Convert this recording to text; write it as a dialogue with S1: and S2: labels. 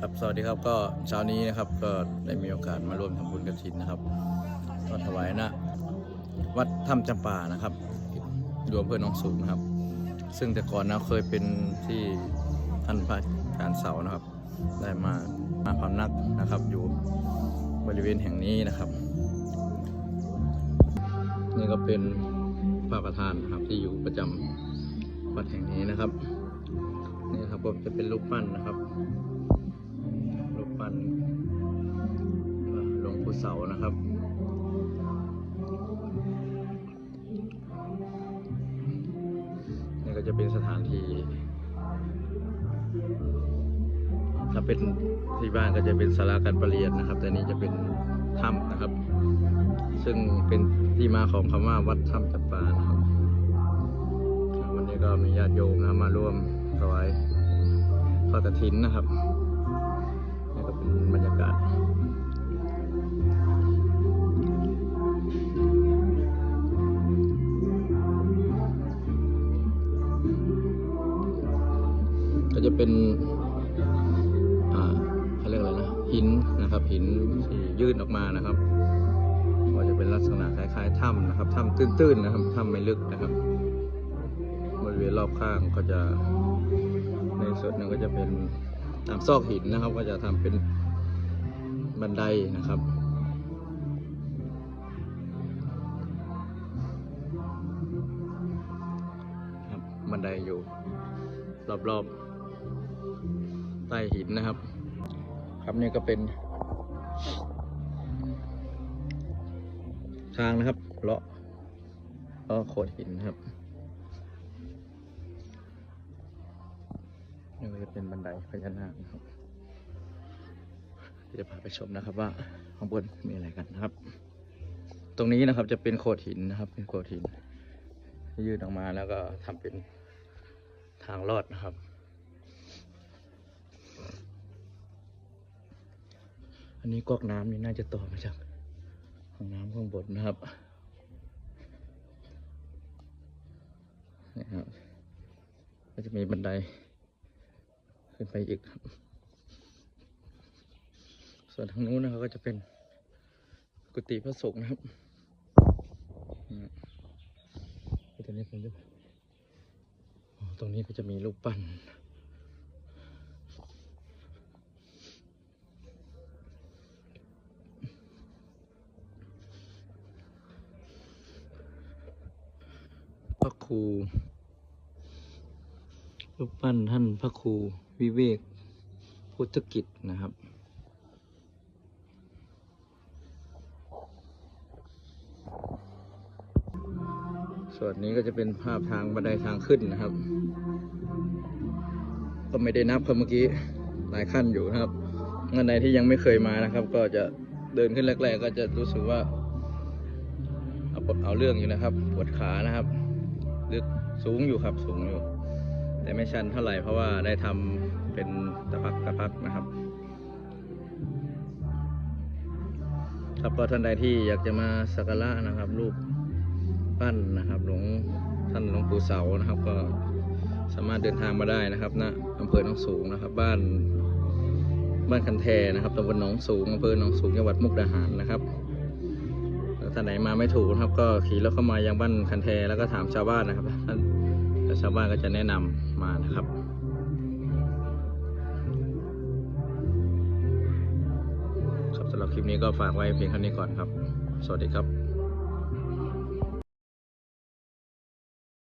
S1: ครับสวัสดีครับก็เช้านี้นะครับก็ได้มีโอกาสมาร่วมทำบุญกระถินนะครับก็ถวายณวัดถ้ำจำปานะครับรวมเพื่อนน้องสูงนะครับ ซึ่งแต่ก่อนนะเคยเป็นที่ท่านพระอาจารย์เสานะครับ ได้มามาพำนักนะครับ อยู่บริเวณแห่งนี้นะครับ นี่ก็เป็นพระประธานนะครับที่อยู่ประจำวัดแห่งนี้นะครับนี่ครับก็จะเป็นรูปปั้นนะครับ รูปปั้นหลวงปู่เสานะครับนี่ก็จะเป็นสถานที่ถ้าเป็นที่บ้านก็จะเป็นศาลาการประเรียนนะครับ แต่นี้จะเป็นถ้ำนะครับ ซึ่งเป็นที่มาของคำว่าวัดถ้ำจับปานะครับวันนี้ก็มีญาติโยมนะมาร่วมถวายพระกฐินนะครับ บรรยากาศก็จะเป็นอ่าเขาเรียกอะไรนะ หินนะครับ หินที่ยื่นออกมานะครับ ก็จะเป็นลักษณะคล้ายๆถ้ำนะครับถ้ำตื้นๆนะครับถ้ำไม่ลึกนะครับ บริเวณรอบข้างก็จะในส่วนหนึ่งก็จะเป็น ตามซอกหินนะครับ ก็จะทำเป็นบันไดนะครับครับบันไดอยู่รอบๆใต้หินนะครับ ครับนี่ก็เป็นทางนะครับเลาะเลาะโขดหินนะครับ นี่ก็จะเป็นบันไดพญานาคนะครับจะพาไปชมนะครับว่าข้างบนมีอะไรกันนะครับ ตรงนี้นะครับจะเป็นโขดหินนะครับ เป็นโขดหินยืดออกมาแล้วก็ทำเป็นทางลอดนะครับ อันนี้ก๊อกน้ำนี่น่าจะต่อมาจากห้องน้ำข้างบนนะครับนี่ครับก็จะมีบันได ขึ้นไปอีกครับ ส่วนทางนู้นนะครับก็จะเป็นกุฏิพระสงฆ์นะครับอืมก็ตรงนี้ผมจะอ๋อตรงนี้ก็จะมีรูปปั้นพระครูรูปปั้นท่านพระครู วิเวกพุทธกิจนะครับ ส่วนนี้ก็จะเป็นภาพทางบันไดทางขึ้นนะครับ ก็ไม่ได้นับครับเมื่อกี้หลายขั้นอยู่นะครับท่านใดที่ยังไม่เคยมานะครับ ก็จะเดินขึ้นแรก ๆ ก็จะรู้สึกว่าเอาปวดเอาเรื่องอยู่นะครับ ปวดขานะครับลึกสูงอยู่ครับสูงอยู่ แต่ไม่ชันเท่าไหร่เพราะว่าได้ทำเป็นตะพักตะพักนะครับ ครับก็ท่านใดที่อยากจะมาสักการะนะครับรูปปั้นนะครับหลวงท่านหลวงปู่เสานะครับ ก็สามารถเดินทางมาได้นะครับณอำเภอหนองสูงนะครับ บ้านบ้านคันแทนะครับตำบลหนองสูงอำเภอหนองสูงจังหวัดมุกดาหารนะครับแล้วท่านไหนมาไม่ถูกนะครับ ก็ขี่รถเข้ามายังบ้านคันแทแล้วก็ถามชาวบ้านนะครับท่าน ชาวบ้านก็จะแนะนำมานะครับครับสำหรับคลิปนี้ก็ฝากไว้เพียงเท่านี้ก่อนครับ สวัสดีครับ